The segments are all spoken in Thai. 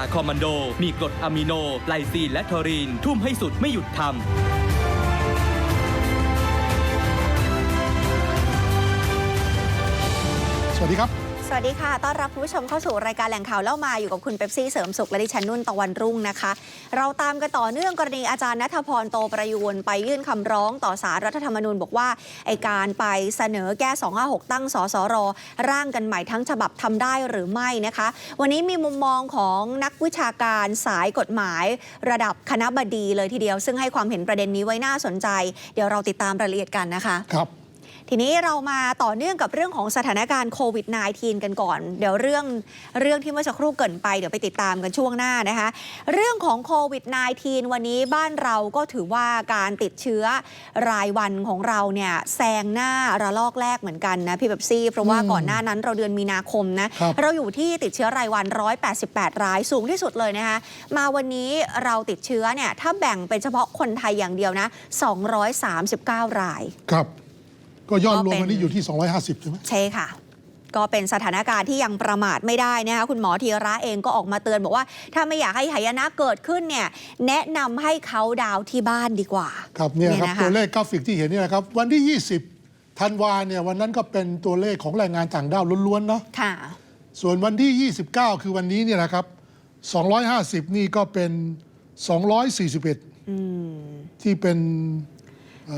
าคอมมานโด มีกรดอะมิโน ไลซีนและทอรีน ทุ่มให้สุดไม่หยุดทำสวัสดีครับ สวัสดีค่ะ ต้อนรับคุณผู้ชมเข้าสู่รายการแหล่งข่าวเล่ามาอยู่กับคุณเป๊ปซี่เสริมสุขและดิฉันนุ่นตะวันรุ่งนะคะ เราตามกันต่อเนื่องกรณีอาจารย์นัทพรโตประยูนไปยื่นคำร้องต่อสารรัฐธรรมนูญบอกว่าไอการไปเสนอแก้ 256 ตั้งสสรร่างกันใหม่ทั้งฉบับทำได้หรือไม่นะคะ วันนี้มีมุมมองของนักวิชาการสายกฎหมาย ระดับคณะบดีเลยทีเดียว ซึ่งให้ความเห็นประเด็นนี้ไว้น่าสนใจ เดี๋ยวเราติดตามรายละเอียดกันนะคะ ครับ ทีนี้เรามาต่อเนื่องกับเรื่องของสถานการณ์โควิด -19 กันก่อน เดี๋ยวเรื่องเรื่องที่เมื่อสักครู่เกรินไปเดี๋ยวไปติดตามกันช่วงหน้านะคะ เรื่องของโควิด -19 วันนี้บ้านเราก็ถือว่าการติดเชื้อรายวันของเราเนี่ยแซงหน้าระลอกแรกเหมือนกันนะพี่แบบซี่ เพราะว่าอืมก่อนหน้านั้นเราเดือนมีนาคมนะครับเราอยู่ที่ติดเชื้อรายวัน 188 รายสูงที่สุดเลยนะคะมาวันนี้เราติดเชื้อเนี่ยถ้าแบ่งเป็นเฉพาะคนไทยอย่างเดียวนะ239 รายครับ ก็ยอดก็รวมเป็นวันนี้อยู่ที่ 250 ใช่ไหมใช่ค่ะ ก็เป็นสถานการณ์ที่ยังประมาทไม่ได้นะคะคุณหมอธีระเองก็ออกมาเตือนบอกว่า ถ้าไม่อยากให้หายนะเกิดขึ้นเนี่ยแนะนำให้เขาดาวน์ที่บ้านดีกว่า ครับเนี่ยครับนี่นะคะตัวเลขกราฟิกที่เห็นเนี่ยนะครับ วันที่ 20ธันวาเนี่ยวันนั้นก็เป็นตัวเลขของแรงงานต่างด้าวล้วนๆเนาะค่ะ ส่วนวันที่ 29 คือวันนี้เนี่ยนะครับ 250 นี่ก็เป็น 241 ที่เป็นเ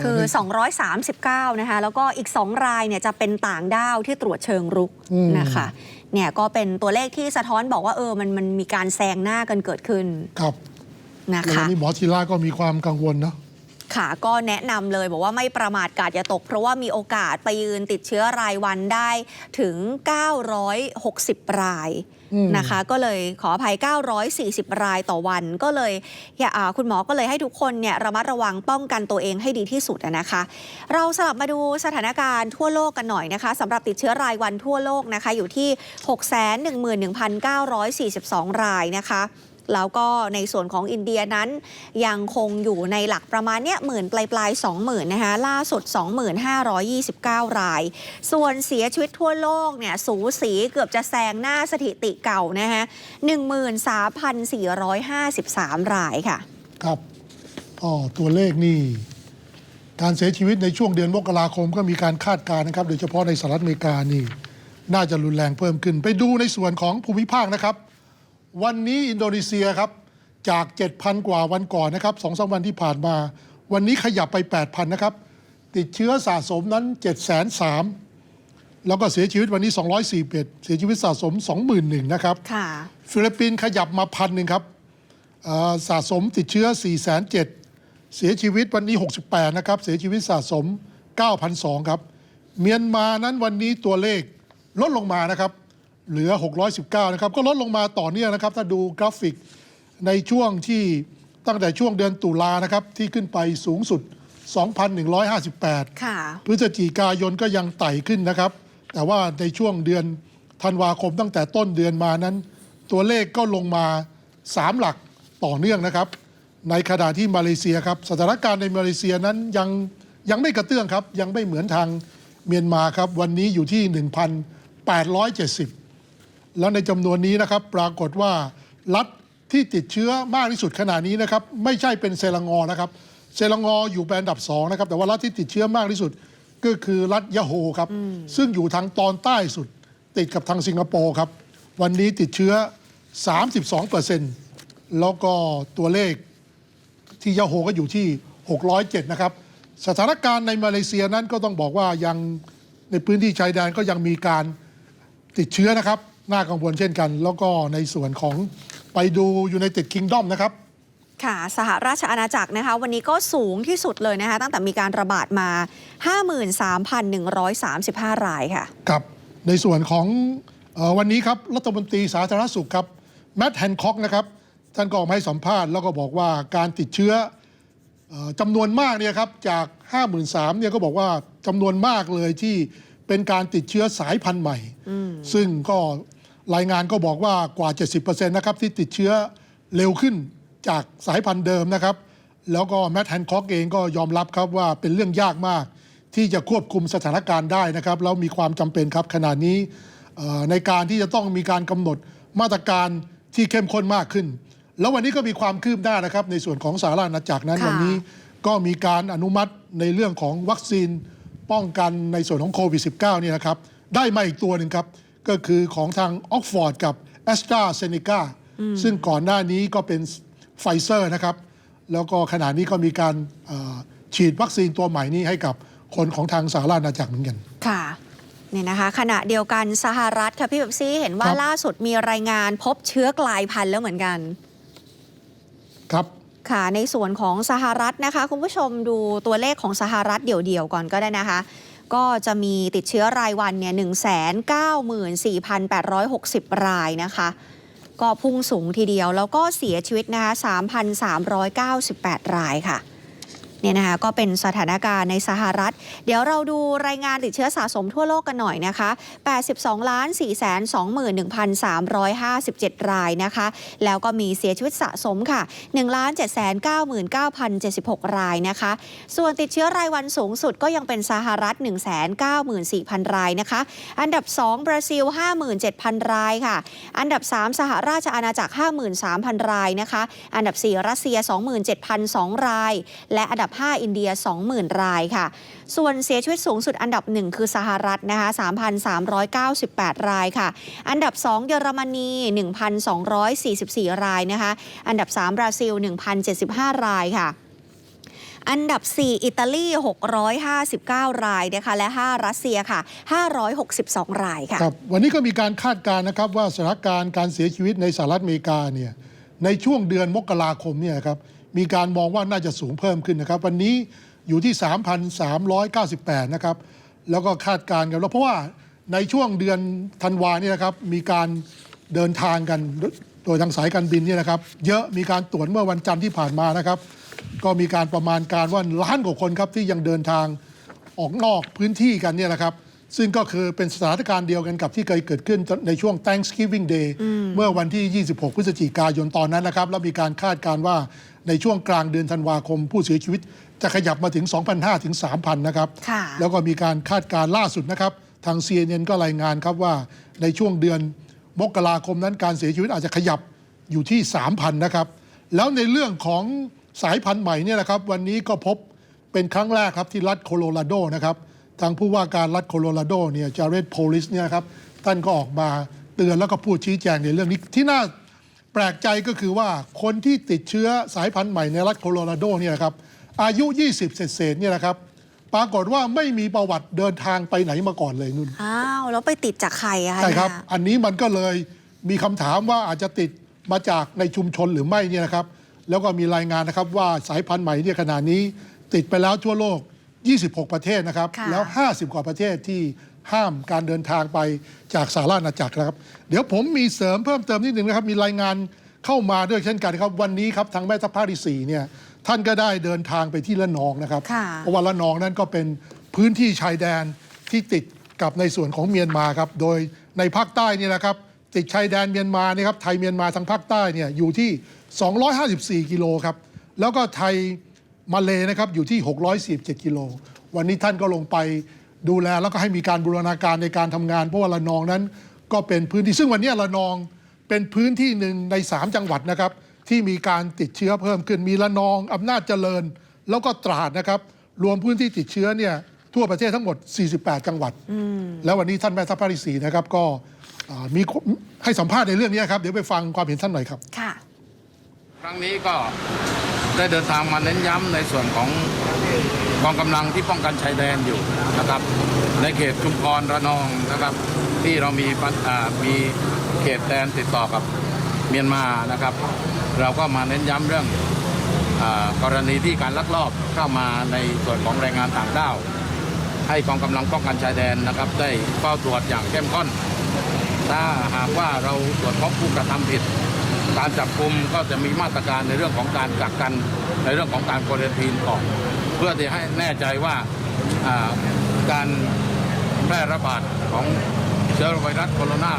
คือใน239 นะคะ แล้วก็อีก 2 รายเนี่ยจะเป็นต่างด้าวที่ตรวจเชิงรุกอืมนะคะเนี่ยก็เป็นตัวเลขที่สะท้อนบอกว่าเออมันมันมีการแซงหน้ากันเกิดขึ้นครับนะแล้ววัคะนนี้หมอธีระก็มีความกังวลเนาะค่ะก็แนะนำเลยบอกว่าไม่ประมาทกาดอย่าตก เพราะว่ามีโอกาสไปยืนติดเชื้อรายวันได้ถึง 960 รายอืม นะคะ ก็เลยขออภัย 940 รายต่อวัน ก็เลยยคุณหมอก็เลยให้ทุกคนเนี่ยระมัดระวังป้องกันตัวเองให้ดีที่สุดนะคะ เราสลับมาดูสถานการณ์ทั่วโลกกันหน่อยนะคะสำหรับติดเชื้อรายวันทั่วโลกนะคะ อยู่ที่ 611,942 รายนะคะ แล้วก็ในส่วนของอินเดียนั้น ยังคงอยู่ในหลักประมาณเนี้ยหมื่นปลายปลายๆสองหมื่นนะคะล่าสุด 2529 ราย ส่วนเสียชีวิตทั่วโลกเนี่ยสูสีเกือบจะแซงหน้าสถิติเก่านะคะ13,453 รายค่ะ ครับอ๋อตัวเลขนี่การเสียชีวิตในช่วงเดือนมกราคมก็มีการคาดการณ์นะครับ โดยเฉพาะในสหรัฐอเมริกานี่ น่าจะรุนแรงเพิ่มขึ้น ไปดูในส่วนของภูมิภาคนะครับ วันนี้อินโดนีเซียครับจาก 7,000 กว่าวันก่อนนะครับสองสามวันที่ผ่านมา วันนี้ขยับไป 8,000 นะครับ ติดเชื้อสะสมนั้น703,000แล้วก็เสียชีวิตวันนี้ 241 เสียชีวิตสะสม 21,000นะครับค่ะฟิลิปปินส์ขยับมาพันหนึ่งครับเอ่อสะสมติดเชื้อ 4 7 0 0 0เสียชีวิตวันนี้ 68 นะครับ เสียชีวิตสะสม9,002ครับ เมียนมานั้นวันนี้ตัวเลขลดลงมานะครับ เหลือ 619 นะครับ ก็ลดลงมาต่อเนื่องนะครับ ถ้าดูกราฟิกในช่วงที่ตั้งแต่ช่วงเดือนตุลานะครับ ที่ขึ้นไปสูงสุด 2,158 ค่ะ พฤศจิกายนก็ยังไต่ขึ้นนะครับ แต่ว่าในช่วงเดือนธันวาคมตั้งแต่ต้นเดือนมานั้น ตัวเลขก็ลงมา 3 หลักต่อเนื่องนะครับ ในขณะที่มาเลเซียครับสถานการณ์ในมาเลเซียนั้นยังยังไม่กระเตื้องครับ ยังไม่เหมือนทางเมียนมาครับ วันนี้อยู่ที่ 1,870 แล้วในจำนวนนี้นะครับปรากฏว่ารัฐที่ติดเชื้อมากที่สุดขณะนี้นะครับไม่ใช่เป็นเซลังอนะครับเซลังออยู่เป็นอันดับสองนะครับแต่ว่ารัฐที่ติดเชื้อมากที่สุดก็คือรัฐยะโฮครับซึ่งอยู่ทางตอนใต้สุดติดกับทางสิงคโปร์ครับวันนี้ติดเชื้อ 32เปอร์เซ็นต์แล้วก็ตัวเลขที่ยาโฮก็อยู่ที่ 607 นะครับ สถานการณ์ในมาเลเซียนั้นก็ต้องบอกว่ายังในพื้นที่ชายแดนก็ยังมีการติดเชื้อนะครับ น่ากังวลเช่นกัน แล้วก็ในส่วนของไปดูอยู่ในติดคิงดอมนะครับค่ะสหราชอาณาจักรนะคะ วันนี้ก็สูงที่สุดเลยนะคะ ตั้งแต่มีการระบาดมา 53,135 รายค่ะครับในส่วนของเออวันนี้ครับรัฐมนตรีสาธารณสุขครับแมตต์แฮนค็อกนะครับท่านก็ออกมาให้สัมภาษณ์แล้วก็บอกว่าการติดเชื้อเออจำนวนมากเนี่ยครับจาก 53,000เนี่ยก็บอกว่าจำนวนมากเลยที่เป็นการติดเชื้อสายพันธุ์ใหม่ ซึ่งก็ รายงานก็บอกว่ากว่า 70%นะครับที่ติดเชื้อเร็วขึ้นจากสายพันธุ์เดิมนะครับ แล้วก็แมตต์แฮนค็อกเองก็ยอมรับครับว่าเป็นเรื่องยากมาก ที่จะควบคุมสถานการณ์ได้นะครับ แล้วมีความจำเป็นครับขณะนี้เอ่อในการที่จะต้องมีการกำหนดมาตรการที่เข้มข้นมากขึ้น แล้ววันนี้ก็มีความคืบหน้านะครับ ในส่วนของสหราชอาณาจักรนั้นค่ะวันนี้ก็มีการอนุมัติในเรื่องของวัคซีนป้องกันในส่วนของโควิด -19 เนี่ยนะครับ ได้มาอีกตัวหนึ่งครับ ก็คือของทางออกฟอร์ดกับแอสตราเซเนกาซึ่งก่อนหน้านี้ก็เป็นไฟเซอร์นะครับ แล้วก็ขณะนี้ก็มีการเอ่อฉีดวัคซีนตัวใหม่นี้ให้กับคนของทางสหราชอาณาจักรเหมือนกัน ค่ะเนี่ยนะคะขณะเดียวกันสหรัฐค่ะพี่แบบซี่เห็นว่าครับล่าสุดมีรายงานพบเชื้อกลายพันธุ์แล้วเหมือนกัน ครับค่ะในส่วนของสหรัฐนะคะ คุณผู้ชมดูตัวเลขของสหรัฐเดี่ยวๆก่อนก็ได้นะคะ ก็จะมีติดเชื้อรายวันเนี่ย194,860 รายนะคะ ก็พุ่งสูงทีเดียวแล้วก็เสียชีวิตนะคะ3,398 รายค่ะ เนี่ยนะคะก็เป็นสถานการณ์ในสหรัฐ เดี๋ยวเราดูรายงานติดเชื้อสะสมทั่วโลกกันหน่อยนะคะ 82ล้าน4 2 1 3 5 7 รายนะคะ แล้วก็มีเสียชีวิตสะสมค่ะ1ล้าน7 9 9 0 7 6 รายนะคะ ส่วนติดเชื้อรายวันสูงสุดก็ยังเป็นสหรัฐ 1 9 4 0 0 0 รายนะคะ อันดับ 2 บราซิล 57,000 รายค่ะ อันดับ 3 สหราชอาณาจักร 53,000 รายนะคะ อันดับ 4 รัสเซีย 27,002 ราย และอันดับ5อินเดีย 20,000 รายค่ะ ส่วนเสียชีวิตสูงสุดอันดับ 1 คือสหรัฐนะคะ 3,398 รายค่ะ อันดับ 2 เยอรมนี 1,244 รายนะคะ อันดับ 3 บราซิล 1,075 รายค่ะอันดับ 4 อิตาลี 659 รายนะคะและ 5 รัสเซียค่ะ 562 รายค่ะครับวันนี้ก็มีการคาดการณ์นะครับว่าสถานการณ์การเสียชีวิตในสหรัฐอเมริกาเนี่ยในช่วงเดือนมกราคมเนี่ยครับ มีการมองว่าน่าจะสูงเพิ่มขึ้นนะครับ วันนี้อยู่ที่ 3,398 นะครับ แล้วก็คาดการณ์กันแล้วเพราะว่าในช่วงเดือนธันวาเนี่ยนะครับมีการเดินทางกันโดยทางสายการบินเนี่ยนะครับ เยอะมีการตรวจเมื่อวันจันทร์ที่ผ่านมานะครับ ก็มีการประมาณการว่าล้านกว่าคนครับที่ยังเดินทางออกนอกพื้นที่กันเนี่ยนะครับ ซึ่งก็คือเป็นสถานการณ์เดียวกันกับที่เคยเกิดขึ้นในช่วง Thanksgiving Day เมื่อวันที่ 26 พฤศจิกายนตอนนั้นนะครับ แล้วมีการคาดการณ์ว่า ในช่วงกลางเดือนธันวาคม ผู้เสียชีวิต จะขยับมาถึง 2,500 ถึง 3,000 นะครับ ค่ะแล้วก็มีการคาดการณ์ล่าสุดนะครับ ทาง CNN ก็รายงานครับว่าในช่วงเดือนมกราคมนั้นการเสียชีวิตอาจจะขยับอยู่ที่ 3,000 นะครับ แล้วในเรื่องของสายพันธุ์ใหม่เนี่ยนะครับ วันนี้ก็พบเป็นครั้งแรกครับที่รัฐโคโลราโดนะครับ ทางผู้ว่าการรัฐโคโลราโดเนี่ยจาเรตโพลิสเนี่ยครับท่านก็ออกมาเตือนแล้วก็พูดชี้แจงในเรื่องนี้ที่น่า แปลกใจก็คือว่าคนที่ติดเชื้อสายพันธุ์ใหม่ในรัฐโคโลราโดเนี่ยนะครับอายุ 20 เศษๆเนี่ยนะครับปรากฏว่าไม่มีประวัติเดินทางไปไหนมาก่อนเลยนุ่นอ้าวแล้วไปติดจากใครอะคะใช่ครับเนี่ยอันนี้มันก็เลยมีคำถามว่าอาจจะติดมาจากในชุมชนหรือไม่เนี่ยนะครับ แล้วก็มีรายงานนะครับว่าสายพันธุ์ใหม่เนี่ยขณะนี้ ติดไปแล้วทั่วโลก 26 ประเทศนะครับค่ะแล้ว 50 กว่าประเทศที่ ห้ามการเดินทางไปจากสหราชอาณาจักรนะครับ เดี๋ยวผมมีเสริมเพิ่มเติมนิดหนึ่งนะครับ มีรายงานเข้ามาด้วยเช่นกันครับวันนี้ครับทางแม่ทัพภาคที่สี่เนี่ยท่านก็ได้เดินทางไปที่ละนองนะครับ ค่ะ เพราะว่าละนองนั้นก็เป็นพื้นที่ชายแดนที่ติดกับในส่วนของเมียนมาครับ โดยในภาคใต้เนี่ยนะครับ ติดชายแดนเมียนมาเนี่ยครับไทยเมียนมาทางภาคใต้เนี่ยอยู่ที่ 254 กิโลครับ แล้วก็ไทยมาเลนะครับอยู่ที่ 647 กิโล วันนี้ท่านก็ลงไป ดูแลแล้วก็ให้มีการบูรณาการในการทำงาน เพราะว่าละนองนั้น ก็เป็นพื้นที่ซึ่งวันนี้ละนองเป็นพื้นที่หนึ่งใน 3 จังหวัดนะครับ ที่มีการติดเชื้อเพิ่มขึ้นมีละนองอำนาจเจริญ แล้วก็ตราดนะครับ รวมพื้นที่ติดเชื้อเนี่ยทั่วประเทศทั้งหมด 48 จังหวัด แล้ววันนี้ท่านแม่ทัพภาคที่สี่นะครับ ก็อ่ามีให้สัมภาษณ์ในเรื่องนี้ครับ เดี๋ยวไปฟังความเห็นท่านหน่อยครับ ค่ะ ครั้งนี้ก็ ได้เดินทางมาเน้นย้ำในส่วนของกองกำลังที่ป้องกันชายแดนอยู่นะครับ ในเขตชุมพรระนองนะครับ ที่เรามีมีเขตแดนติดต่อกับเมียนมานะครับ เราก็มาเน้นย้ำเรื่องอกรณีที่การลักลอบเข้ามาในส่วนของแรงงานต่างด้าวให้กองกำลังป้องกันชายแดนนะครับ ได้เฝ้าตรวจอย่างเข้มข้น ถ้าหากว่าเราตรวจพบผู้กระทำผิด การจับกลุ่มก็จะมีมาตรการในเรื่องของการกักกันในเรื่องของการควอเรนทีนก่อนเพื่อที่ให้แน่ใจว่าอ่าการแพร่ระบาดของเชื้อไวรัสโคโรนา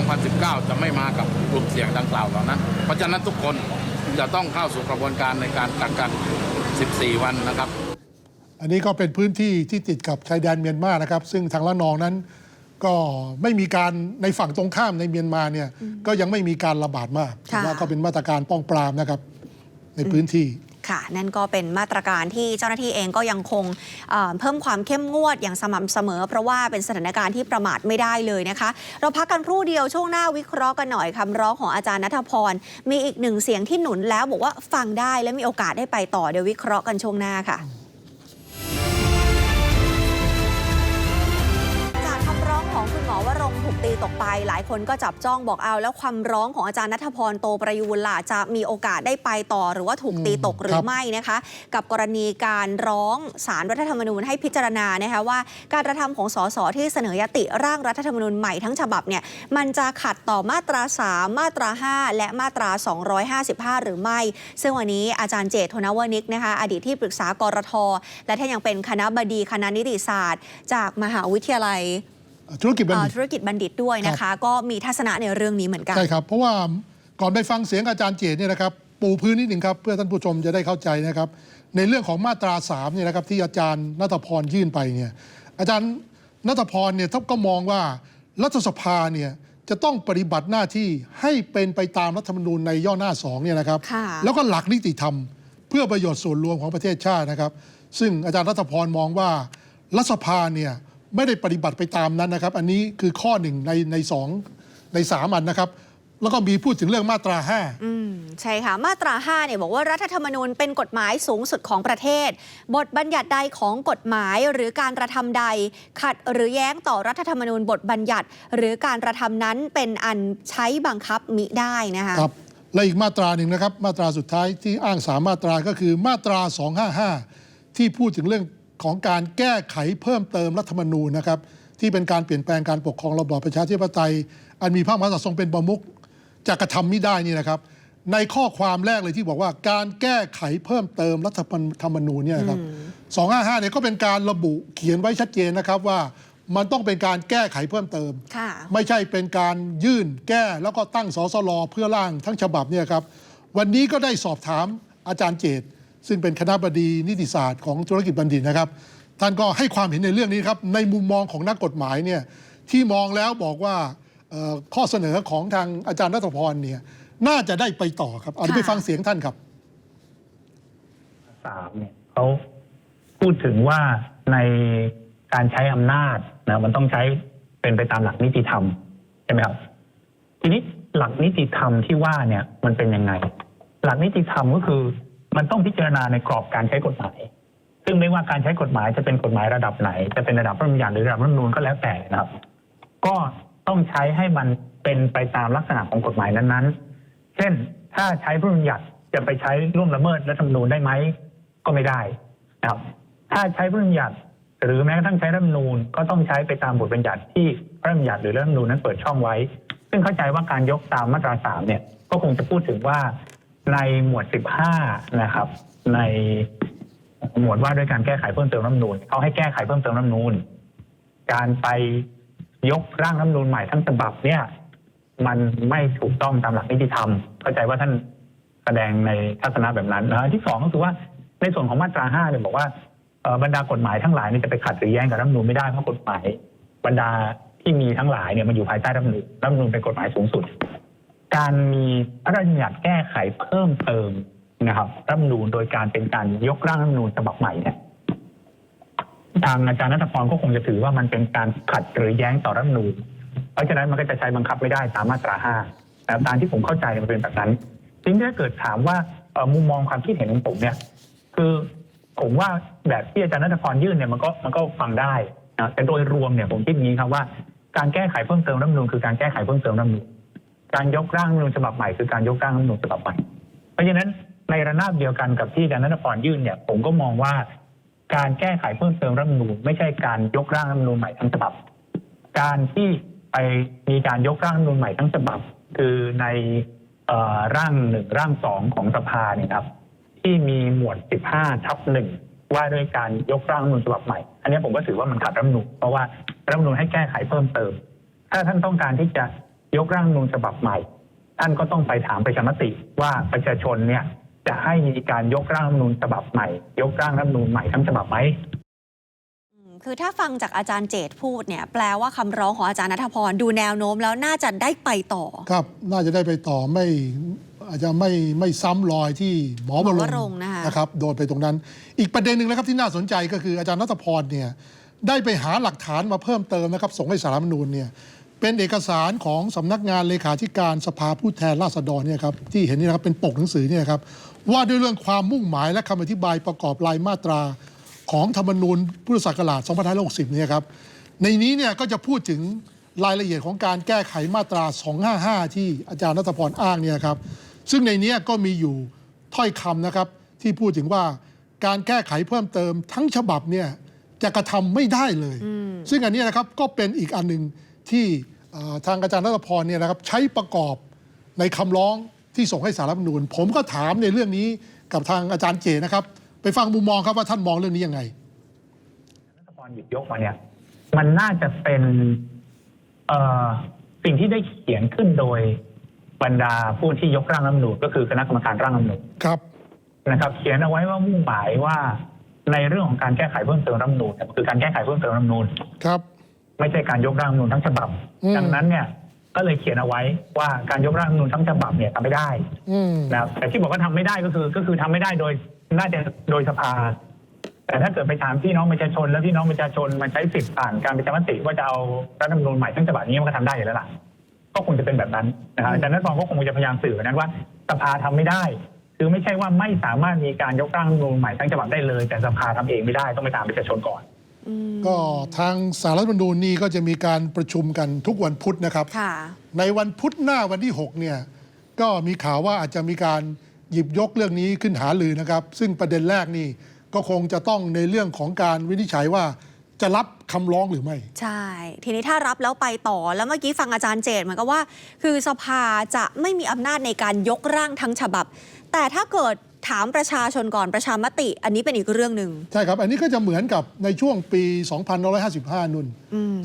2019 จะไม่มากับกลุ่มเสี่ยงดังกล่าวเหล่านั้น เพราะฉะนั้นทุกคนจะต้องเข้าสู่กระบวนการในการกักกัน 14 วันนะครับ อันนี้ก็เป็นพื้นที่ที่ติดกับชายแดนเมียนมานะครับ ซึ่งทางละนองนั้น ก็ไม่มีการในฝั่งตรงข้ามในเมียนมาเนี่ยก็ยังไม่มีการระบาดมากค่ะแล้วก็เป็นมาตรการป้องปรามนะครับในพื้นที่ค่ะนั่นก็เป็นมาตรการที่เจ้าหน้าที่เองก็ยังคงเอ่อเพิ่มความเข้มงวดอย่างสม่ำเสมอ เพราะว่าเป็นสถานการณ์ที่ประมาทไม่ได้เลยนะคะ เราพักกันครู่เดียวช่วงหน้าวิเคราะห์กันหน่อยคำร้องของอาจารย์นัทพร มีอีกหนึ่งเสียงที่หนุนแล้วบอกว่าฟังได้และมีโอกาสได้ไปต่อเดี๋ยววิเคราะห์กันช่วงหน้าค่ะ วรงถูกตีตกไป หลายคนก็จับจ้องบอกเอา แล้วคำร้องของอาจารย์นัทพรโตประยูนล่ะจะมีโอกาสได้ไปต่อหรือว่าถูกตีตกหรืครัอไม่นะคะ กับกรณีการร้องสารรัฐธรรมนูญให้พิจารณานะคะว่า การกระทำของสสที่เสนอยติร่างรัฐธรรมนูญใหม่ทั้งฉบับเนี่ยมันจะขัดต่อมาตรา 3 มาตรา 5 และมาตรา 255 หรือไม่ ซึ่งวันนี้อาจารย์เจตโทนวนิกนะคะอดีตที่ปรึกษากรทและท่านยังเป็นคณะบดีคณะนิติศาสตร์ จากมหาวิทยาลัย ธุรกิจบัณเอ่อฑิตธุรกิจบัณฑิตด้วยนะคะ ก็มีทัศนะในเรื่องนี้เหมือนกันใช่ครับ เพราะว่าก่อนไปฟังเสียงอาจารย์เจตเนี่ยนะครับ ปูพื้นนิดหนึ่งครับ เพื่อท่านผู้ชมจะได้เข้าใจนะครับ ในเรื่องของมาตรา3เนี่ยนะครับที่อาจารย์นัทพรยื่นไปเนี่ยอาจารย์นัทพรเนี่ยท่านก็มองว่ารัฐสภาเนี่ยจะต้องปฏิบัติหน้าที่ให้เป็นไปตามรัฐธรรมนูญในย่อหน้าสองเนี่ยนะครับค่ะแล้วก็หลักนิติธรรม เพื่อประโยชน์ส่วนรวมของประเทศชาตินะครับ ซึ่งอาจารย์รัฐพรมองว่ารัฐสภาเนี่ย ไม่ได้ปฏิบัติไปตามนั้นนะครับ อันนี้คือข้อหนึ่งในในสองในสามอันนะครับแล้วก็มีพูดถึงเรื่องมาตรา5อืมใช่ค่ะ มาตรา5เนี่ยบอกว่ารัฐธรรมนูญเป็นกฎหมายสูงสุดของประเทศ บทบัญญัติใดของกฎหมายหรือการกระทำใด ขัดหรือแย้งต่อรัฐธรรมนูญบทบัญญัติ หรือการกระทำนั้นเป็นอันใช้บังคับมิได้นะคะครับและอีกมาตราหนึ่งนะครับ มาตราสุดท้ายที่อ้างสามมาตราก็คือมาตรา 255 ที่พูดถึงเรื่อง ของการแก้ไขเพิ่มเติมรัฐธรรมนูญนะครับ ที่เป็นการเปลี่ยนแปลงการปกครองระบอบประชาธิปไตย อันมีพระมหากษัตริย์ทรงเป็นประมุขจะกระทำไม่ได้นี่นะครับ ในข้อความแรกเลยที่บอกว่าการแก้ไขเพิ่มเติมรัฐธรรมนูญเนี่ยนะครับ255เนี่ยก็เป็นการระบุเขียนไว้ชัดเจนนะครับว่ามันต้องเป็นการแก้ไขเพิ่มเติมค่ะไม่ใช่เป็นการยื่นแก้แล้วก็ตั้งสสลเพื่อร่างทั้งฉบับเนี่ยครับ วันนี้ก็ได้สอบถามอาจารย์เจต ซึ่งเป็นคณะบดีนิติศาสตร์ของธุรกิจบัณฑิตนะครับ ท่านก็ให้ความเห็นในเรื่องนี้ครับในมุมมองของนักกฎหมายเนี่ยที่มองแล้วบอกว่าเอ่อข้อเสนอของทางอาจารย์รัตพรเนี่ยน่าจะได้ไปต่อครับเอาเดี๋ยวไปค่ะฟังเสียงท่านครับสามเนี่ยเขาพูดถึงว่าในการใช้อำนาจนะมันต้องใช้เป็นไปตามหลักนิติธรรมใช่ไหมครับทีนี้หลักนิติธรรมที่ว่าเนี่ยมันเป็นยังไง หลักนิติธรรมก็คือ มันต้องพิจารณาในกรอบการใช้กฎหมาย ซึ่งไม่ว่าการใช้กฎหมายจะเป็นกฎหมายระดับไหน จะเป็นระดับรัฐธรรมนูญหรือระดับรัฐธรรมนูญก็แล้วแต่นะครับ ก็ต้องใช้ให้มันเป็นไปตามลักษณะของกฎหมายนั้นๆ เช่น ถ้าใช้พระราชบัญญัติจะไปใช้ร่วมละเมิดรัฐธรรมนูญได้ไหมก็ไม่ได้นะครับถ้าใช้พระราชบัญญัติหรือแม้กระทั่งใช้รัฐธรรมนูญก็ต้องใช้ไปตามบทบัญญัติที่พระราชบัญญัติหรือรัฐธรรมนูญนั้นเปิดช่องไว้ ซึ่งเข้าใจว่าการยกตามมาตราสามเนี่ยก็คงจะพูดถึงว่า ในหมวดสิบห้านะครับ ในหมวดว่าด้วยการแก้ไขเพิ่มเติมรัฐมนูญเขาให้แก้ไขเพิ่มเติมรัฐมนูญการไปยกร่างรัฐมนูญใหม่ทั้งฉบับเนี่ย มันไม่ถูกต้องตามหลักนิติธรรม เข้าใจว่าท่านแสดงในทัศนะแบบนั้นนะที่สองก็คือว่าในส่วนของมาตราห้าเนี่ยบอกว่าบรรดากฎหมายทั้งหลายนี่จะไปขัดหรือแย้งกับรัฐมนูญไม่ได้เพราะกฎหมาย บรรดาที่มีทั้งหลายเนี่ยมันอยู่ภายใต้รัฐมนูญรัฐมนูญเป็นกฎหมายสูงสุด การมีพระราชบัญญัติแก้ไขเพิ่มเติมนะครับรัฐธรรมนูญโดยการเป็นการยกร่างรัฐธรรมนูญฉบับใหม่เนี่ยทางอาจารย์นัทพรก็คงจะถือว่ามันเป็นการขัดหรือแย้งต่อรัฐธรรมนูญเพราะฉะนั้นมันก็จะใช้บังคับไม่ได้ตามมาตราห้าแต่ตามที่ผมเข้าใจมันเป็นแบบนั้นทีนี้ถ้าเกิดถามว่ามุมมองความคิดเห็นของผมเนี่ย คือผมว่าแบบที่อาจารย์นัทพรยื่นเนี่ยมันก็มันก็ฟังได้นะแต่โดยรวมเนี่ยผมคิดอย่างนี้ครับว่าการแก้ไขเพิ่มเติมรัฐมนูญคือการแก้ไขเพิ่มเติมรัฐมนูญ การยกร่างรัฐธรรมนูญฉบับใหม่คือการยกร่างรัฐธรรมนูญฉบับใหม่ เพราะฉะนั้นในระนาบเดียวกันกับที่อาจารย์นัทพรยื่นเนี่ย ผมก็มองว่า การแก้ไขเพิ่มเติมรัฐธรรมนูญไม่ใช่การยกร่างรัฐธรรมนูญใหม่ทั้งฉบับ การที่ไปมีการยกร่างรัฐธรรมนูญใหม่ทั้งฉบับ คือในร่างหนึ่งร่างสองของสภาเนี่ยครับ ที่มีหมวด 15 ทับหนึ่งว่าด้วยการยกร่างรัฐธรรมนูญฉบับใหม่ อันนี้ผมก็ถือว่ามันขัดรัฐธรรมนูญเพราะว่ารัฐธรรมนูญให้แก้ไขเพิ่มเติม ถ้าท่านต้องการที่จะ ยกร่างรัฐธรรมนูญฉบับใหม่ ท่านก็ต้องไปถามประชามติว่าประชาชนเนี่ยจะให้มีการยกร่างรัฐธรรมนูญฉบับใหม่ ยกร่างรัฐธรรมนูญใหม่ทั้งฉบับไหมคือถ้าฟังจากอาจารย์เจตพูดเนี่ยแปลว่าคำร้องของอาจารย์นัทพรดูแนวโน้มแล้วน่าจะได้ไปต่อ ครับ น่าจะได้ไปต่อไม่อาจจะไม่ไม่ซ้ำรอยที่หมอหมอววรรงงค์นะคะนะครับโดนไปตรงนั้น อีกประเด็นหนึ่งนะครับที่น่าสนใจก็คืออาจารย์นัทพรเนี่ยได้ไปหาหลักฐานมาเพิ่มเติมนะครับ ส่งให้สารรัฐธรรมนูญเนี่ย เป็นเอกสารของสำนักงานเลขาธิการสภาผู้แทนราษฎรเนี่ยครับที่เห็นนี่นะครับเป็นปกหนังสือเนี่ยครับว่าด้วยเรื่องความมุ่งหมายและคำอธิบายประกอบรายมาตราของธรรมนูญพุทธศักราช2560เนี่ยครับในนี้เนี่ยก็จะพูดถึงรายละเอียดของการแก้ไขมาตรา 255 ที่อาจารย์นัทพรอ้างเนี่ยครับซึ่งในเนี้ยก็มีอยู่ถ้อยคำนะครับที่พูดถึงว่าการแก้ไขเพิ่มเติมทั้งฉบับเนี่ยจะกระทำไม่ได้เลย ซึ่งอันเนี้ยนะครับก็เป็นอีกอันหนึ่ง ที่เอ่อทางอาจารย์รัตพรเนี่ยนะครับใช้ประกอบในคำร้องที่ส่งให้สารรัฐธรรมนูญ ผมก็ถามในเรื่องนี้กับทางอาจารย์เจนะครับ ไปฟังมุมมองครับว่าท่านมองเรื่องนี้ยังไงรัฐบาลหยิบยกมาเนี่ย มันน่าจะเป็นเอ่อสิ่งที่ได้เขียนขึ้นโดยบรรดาผู้ที่ยกร่างรัฐธรรมนูญก็คือคณะกรรมการร่างรัฐธรรมนูญครับนะครับ เขียนเอาไว้ว่ามุ่งหมายว่าในเรื่องของการแก้ไขเพิ่มเติมรัฐธรรมนูญเนี่ยคือการแก้ไขเพิ่มเติมรัฐธรรมนูญครับ ไม่ใช่การยกร่างรัฐธรรมนูญทั้งฉบับ อืม ดังนั้นเนี่ยก็เลยเขียนเอาไว้ว่าการยกร่างรัฐธรรมนูญทั้งฉบับเนี่ยทำไม่ได้อืม นะครับแต่ที่บอกว่าทำไม่ได้ก็คือ ก็คือทำไม่ได้โดยน่าจะโดยสภา แต่ถ้าเกิดไปถามพี่น้องประชาชน แล้วพี่น้องประชาชนมาใช้สิทธิ์ผ่านการประชามติว่าจะเอารัฐธรรมนูญใหม่ทั้งฉบับนี้มันก็ทำได้อยู่แล้วล่ะ ก็คงจะเป็นแบบนั้นนะครับอาจารย์นัทพรก็คงจะพยายามสื่อแบบนั้นว่าสภาทำไม่ได้ คือไม่ใช่ว่าไม่สามารถมีการยกร่างรัฐธรรมนูญใหม่ทั้งฉบับได้เลย แต่สภาทำเองไม่ได้ต้องไปตามประชาชนก่อนอืม ก็ทางสารรัฐธรรมนูญนี่ก็จะมีการประชุมกันทุกวันพุธนะครับ ค่ะ ในวันพุธหน้าวันที่ 6 เนี่ย ก็มีข่าวว่าอาจจะมีการหยิบยกเรื่องนี้ขึ้นหาลือนะครับ ซึ่งประเด็นแรกนี่ก็คงจะต้องในเรื่องของการวินิจฉัยว่าจะรับคำร้องหรือไม่ ใช่ ทีนี้ถ้ารับแล้วไปต่อแล้วเมื่อกี้ฟังอาจารย์เจตเหมือนกับว่า คือสภาจะไม่มีอำนาจในการยกร่างทั้งฉบับ แต่ถ้าเกิด ถามประชาชนก่อนประชามติ อันนี้เป็นอีกเรื่องหนึ่งใช่ครับ อันนี้ก็จะเหมือนกับในช่วงปี 2555 นุ่น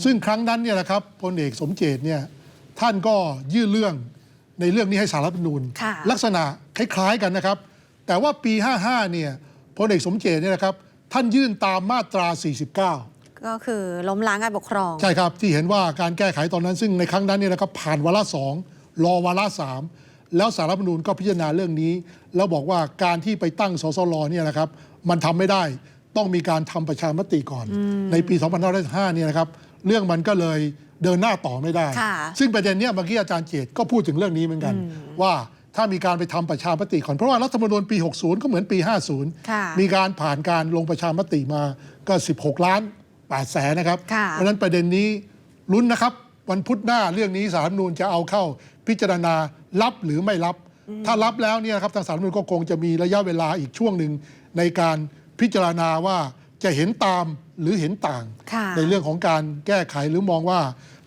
ซึ่งครั้งนั้นเนี่ยนะครับพลเอกสมเจตเนี่ยท่านก็ยื่นเรื่องในเรื่องนี้ให้สารรัฐธรรมนูญค่ะลักษณะคล้ายๆกันนะครับ แต่ว่าปี 55 เนี่ยพลเอกสมเจตเนี่ยนะครับท่านยื่นตามมาตรา 49 ก็คือล้มล้างการปกครอง ใช่ครับที่เห็นว่าการแก้ไขตอนนั้นซึ่งในครั้งนั้นเนี่ยนะครับผ่านวาระสองรอวาระสาม แล้วสารรัฐธรรมนูญก็พิจารณาเรื่องนี้ แล้วบอกว่าการที่ไปตั้งสสรเนี่ยนะครับ มันทำไม่ได้ต้องมีการทำประชามติก่อน ในปี 2505เนี่ยนะครับ เรื่องมันก็เลยเดินหน้าต่อไม่ได้ ค่ะซึ่งประเด็นเนี้ยเมื่อกี้อาจารย์เจตก็พูดถึงเรื่องนี้เหมือนกัน ว่าถ้ามีการไปทำประชามติก่อน เพราะว่ารัฐธรรมนูญปี 60 ก็เหมือนปี50ค่ะมีการผ่านการลงประชามติมาก็ 16 ล้าน8แสนนะครับ ค่ะ เพราะฉะนั้นประเด็นนี้ลุ้นนะครับ วันพุธหน้าเรื่องนี้สารรัฐธรรมนูญจะเอาเข้าพิจารณารับหรือไม่รับ ถ้ารับแล้วเนี่ยนะครับทางสารรัฐธรรมนูญก็คงจะมีระยะเวลาอีกช่วงหนึ่งในการพิจารณาว่าจะเห็นตามหรือเห็นต่างค่ะในเรื่องของการแก้ไขหรือมองว่า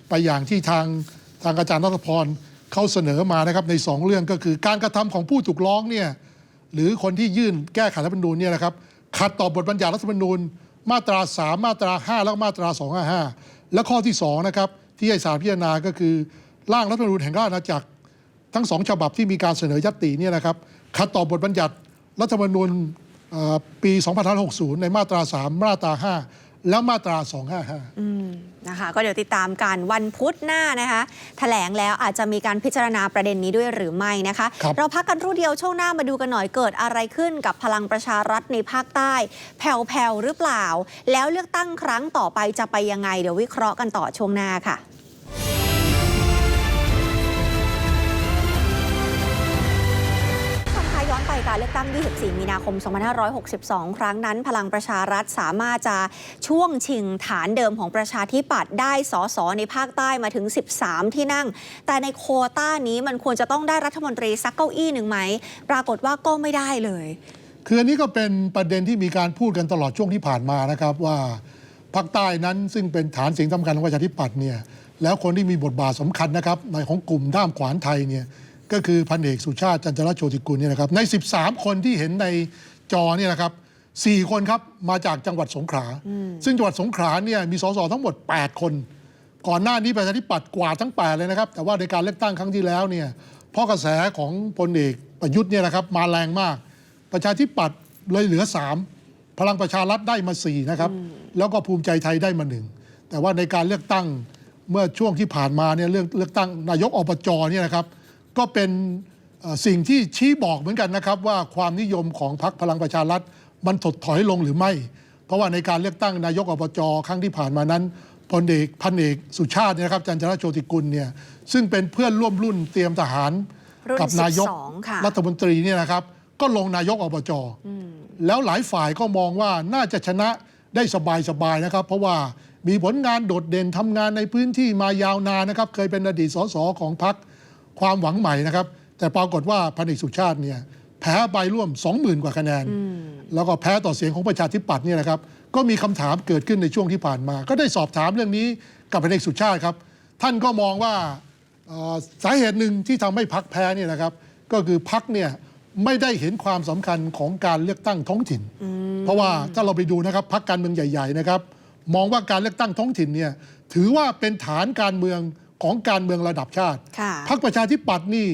ไปอย่างที่ทางทางอาจารย์รัตพรเขาเสนอมานะครับในสองเรื่องก็คือ การกระทำของผู้ถูกร้องเนี่ยหรือคนที่ยื่นแก้ไขรัฐธรรมนูญเนี่ยนะครับขัดต่อบทบัญญัติรัฐธรรมนูญ มาตรา 3 มาตรา 5 และมาตรา 255 และข้อที่2นะครับ ที่ให้สารพิจารณาก็คือร่างรัฐธรรมนูญแห่งราชอาณาจักร ทั้งสองฉบับที่มีการเสนอยัตติเนี่ยนะครับขัดต่อบทบัญญัติรัฐธรรมนูญปี 2560 ในมาตรา 3 มาตรา 5 และมาตรา 255 นะคะก็เดี๋ยวติดตามกันวันพุธหน้านะคะแถลงแล้วอาจจะมีการพิจารณาประเด็นนี้ด้วยหรือไม่นะคะครับเราพักกันครู่เดียวช่วงหน้ามาดูกันหน่อยเกิดอะไรขึ้นกับพลังประชารัฐในภาคใต้ แผ่วๆหรือเปล่า แล้วเลือกตั้งครั้งต่อไปจะไปยังไง เดี๋ยววิเคราะห์กันต่อช่วงหน้าค่ะ การเลือกตั้ง 24 มีนาคม 2562 ครั้งนั้น พลังประชารัฐสามารถจะช่วงชิงฐานเดิมของประชาธิปัตย์ได้สอสอในภาคใต้มาถึง 13 ที่นั่ง แต่ในโคต้านี้มันควรจะต้องได้รัฐมนตรีสักเก้าอี้หนึ่งไหม ปรากฏว่าก็ไม่ได้เลย คืออันนี้ก็เป็นประเด็นที่มีการพูดกันตลอดช่วงที่ผ่านมานะครับว่าภาคใต้นั้นซึ่งเป็นฐานเสียงสำคัญของประชาธิปัตย์เนี่ยแล้วคนที่มีบทบาทสำคัญนะครับในของกลุ่มด้ามขวานไทยเนี่ย ก็คือพันเอกสุชาติจันทรโชติกุลเนี่ยนะครับใน 13 คนที่เห็นในจอเนี่ยนะครับสี่คนครับมาจากจังหวัดสงขลาซึ่งจังหวัดสงขลาเนี่ยมีสสทั้งหมด 8 คน ก่อนหน้านี้ประชาธิปัตย์กวาดทั้งแปดเลยนะครับ แต่ว่าในการเลือกตั้งครั้งที่แล้วเนี่ยเพราะกระแสของพลเอกประยุทธ์เนี่ยนะครับมาแรงมาก ประชาธิปัตย์เลยเหลือ 3 พลังประชารัฐได้มา4นะครับแล้วก็ภูมิใจไทยได้มาหนึ่งแต่ว่าในการเลือกตั้งเมื่อช่วงที่ผ่านมาเนี่ยเรื่องเลือกตั้งนายกอบจเนี่ยนะครับ ก็เป็นเอ่อสิ่งที่ชี้บอกเหมือนกันนะครับ ว่าความนิยมของพรรคพลังประชารัฐมันถดถอยลงหรือไม่ เพราะว่าในการเลือกตั้งนายกอบจครั้งที่ผ่านมานั้นพลเอกพันเอกสุชาติเนยนะครับจันทรโชติกุลเนี่ยซึ่งเป็นเพื่อนร่วมรุ่นเตรียมทหารรุ่นกันายก12ค่ะรัฐมนตรีเนี่ยนะครับ ก็ลงนายกอบจแล้วหลายฝ่ายก็มองว่าน่าจะชนะได้สบายๆนะครับ เพราะว่ามีผลงานโดดเด่นทำงานในพื้นที่มายาวนานนะครับ เคยเป็นอดีตสสของพรรค ความหวังใหม่นะครับ แต่ปรากฏว่าพันเอกสุชาติเนี่ยแพ้ไปร่วม 20,000 กว่าคะแนน แล้วก็แพ้ต่อเสียงของประชาธิปัตย์เนี่ยนะครับ ก็มีคำถามเกิดขึ้นในช่วงที่ผ่านมา ก็ได้สอบถามเรื่องนี้กับพันเอกสุชาติครับ ท่านก็มองว่าเอ่อสาเหตุหนึ่งที่ทำให้พักแพ้เนี่ยนะครับ ก็คือพักเนี่ยไม่ได้เห็นความสำคัญของการเลือกตั้งท้องถิ่น เพราะว่าถ้าเราไปดูนะครับพักการเมืองใหญ่ ๆ นะครับ มองว่าการเลือกตั้งท้องถิ่นเนี่ยถือว่าเป็นฐานการเมือง ของการเมืองระดับชาติค่ะพักประชาธิปัตย์นี่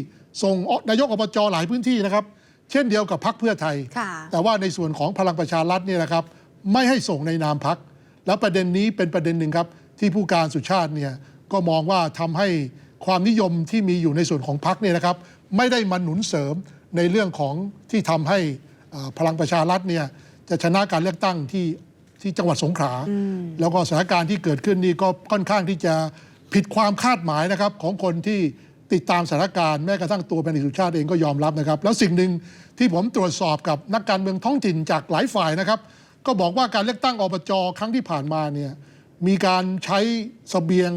ส่งนายกอบจหลายพื้นที่นะครับ เช่นเดียวกับพักเพื่อไทยค่ะแต่ว่าในส่วนของพลังประชารัฐเนี่ยนะครับ ไม่ให้ส่งในนามพักแล้วประเด็นนี้เป็นประเด็นหนึ่งครับ ที่ผู้การสุชาติเนี่ยก็มองว่าทำให้ความนิยมที่มีอยู่ในส่วนของพักเนี่ยนะครับ ไม่ได้มาหนุนเสริมในเรื่องของที่ทำให้อ่าพลังประชารัฐเนี่ยจะชนะการเลือกตั้งที่ที่จังหวัดสงขลาแล้วก็สถานการณ์ที่เกิดขึ้นนี่ก็ค่อนข้างที่จะ ผิดความคาดหมายนะครับของคนที่ติดตามสถานการณ์แม้กระทั่งตัวเป็นสุชาติเองก็ยอมรับนะครับ แล้วสิ่งหนึ่งที่ผมตรวจสอบกับนักการเมืองท้องถิ่นจากหลายฝ่ายนะครับ ก็บอกว่าการเลือกตั้งอบจครั้งที่ผ่านมาเนี่ยมีการใช้เสบียง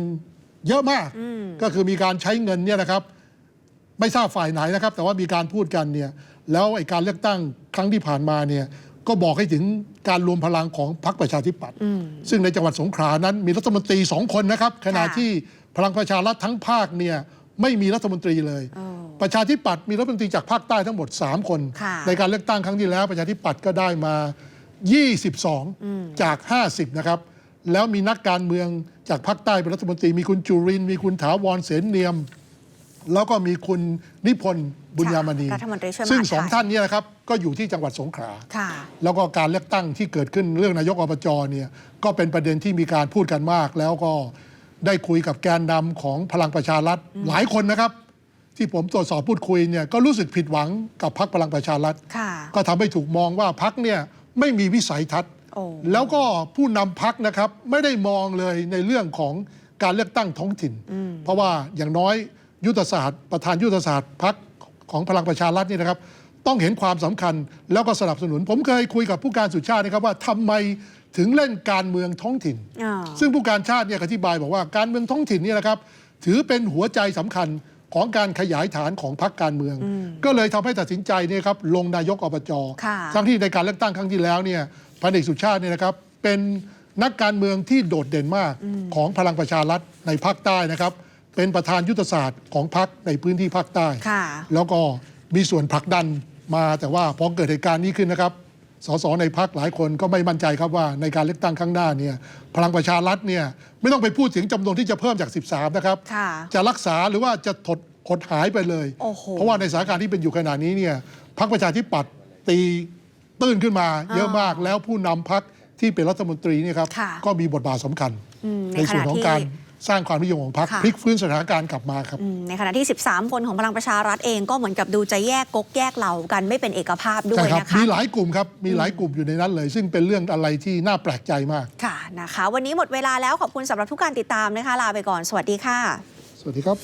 เยอะมาก ก็คือมีการใช้เงินเนี่ยนะครับ ไม่ทราบฝ่ายไหนนะครับ แต่ว่ามีการพูดกันเนี่ยแล้วไอ้การเลือกตั้งครั้งที่ผ่านมาเนี่ย ก็บอกให้ถึงการรวมพลังของพรรคประชาธิปัตย์ซึ่งในจังหวัดสงขลานั้นมีรัฐมนตรีสองคนนะครับ ขณะที่พลังประชารัฐทั้งภาคเนี่ยไม่มีรัฐมนตรีเลยอ๋อประชาธิปัตย์มีรัฐมนตรีจากภาคใต้ทั้งหมด 3 คนค่ะในการเลือกตั้งครั้งที่แล้ว ประชาธิปัตย์ก็ได้มา 22 จาก 50 นะครับ แล้วมีนักการเมืองจากภาคใต้เป็นรัฐมนตรีมีคุณจุรินทร์มีคุณถาวรเสนเนียม แล้วก็มีคุณนิพนธ์บุญญามณีค่ะรัฐมนตรีช่วยมหาดไทยซึ่งสองท่านเนี้นะครับก็อยู่ที่จังหวัดสงขลาค่ะแล้วก็การเลือกตั้งที่เกิดขึ้นเรื่องนายกอบจเนี่ยก็เป็นประเด็นที่มีการพูดกันมาก แล้วก็ได้คุยกับแกนนำของพลังประชารัฐหลายคนนะครับ ที่ผมตรวจสอบพูดคุยเนี่ยก็รู้สึกผิดหวังกับพรรคพลังประชารัฐค่ะก็ทำให้ถูกมองว่าพักเนี่ยไม่มีวิสัยทัศน์โอ้แล้วก็ผู้นำพักนะครับไม่ได้มองเลยในเรื่องของการเลือกตั้งท้องถิ่น เพราะว่าอย่างน้อย ยุทธศาสตร์ ประธานยุทธศาสตร์พักของพลังประชารัฐนี่นะครับ ต้องเห็นความสำคัญแล้วก็สนับสนุน ผมเคยคุยกับผู้การสุชาตินะครับว่าทำไมถึงเล่นการเมืองท้องถิ่นอ่าซึ่งผู้การชาติเนี่ยอธิบายบอกว่าการเมืองท้องถิ่นเนี่ยนะครับ ถือเป็นหัวใจสำคัญของการขยายฐานของพรรคการเมือง ก็เลยทำให้ตัดสินใจเนี่ยครับลงนายกอบจค่ะทั้งที่ในการเลือกตั้งครั้งที่แล้วเนี่ยพันเอกสุชาติเนี่ยนะครับเป็นนักการเมืองที่โดดเด่นมากของพลังประชารัฐในภาคใต้นะครับ เป็นประธานยุทธศาสตร์ของพรรคในพื้นที่ภาคใต้ ค่ะ แล้วก็มีส่วนผลักดันมาแต่ว่าพอเกิดเหตุการณ์นี้ขึ้นนะครับ สสในพักหลายคนก็ไม่มั่นใจครับว่าในการเลือกตั้งข้างหน้าเนี่ยพลังประชารัฐเนี่ยไม่ต้องไปพูดถึงจำนวนที่จะเพิ่มจาก 13 นะครับ ค่ะจะรักษาหรือว่าจะถดหดหายไปเลย โอ้โหเพราะว่าในสถานการณ์ที่เป็นอยู่ขณะนี้เนี่ยพรรคประชาธิปัตย์ตีตื้นขึ้นมา เยอะมากแล้วผู้นำพักที่เป็นรัฐมนตรีเนี่ยครับค่ะ ก็มีบทบาทสำคัญ อืมในในส่วนของขณะที่การ สร้างความนิยมของพรรคค่ะพลิกฟื้นสถานการณ์กลับมาครับอืมในขณะที่ 13 คนของพลังประชารัฐเองก็เหมือนกับดูจะแยกก๊กแยกเหล่ากันไม่เป็นเอกภาพด้วใช่ยครับนะคะมีหลายกลุ่มครับมีหลายกลุ่มอยู่ในนั้นเลย ซึ่งเป็นเรื่องอะไรที่น่าแปลกใจมากค่ะนะคะ วันนี้หมดเวลาแล้วขอบคุณสำหรับทุกการติดตามนะคะลาไปก่อน สวัสดีค่ะ สวัสดีครับ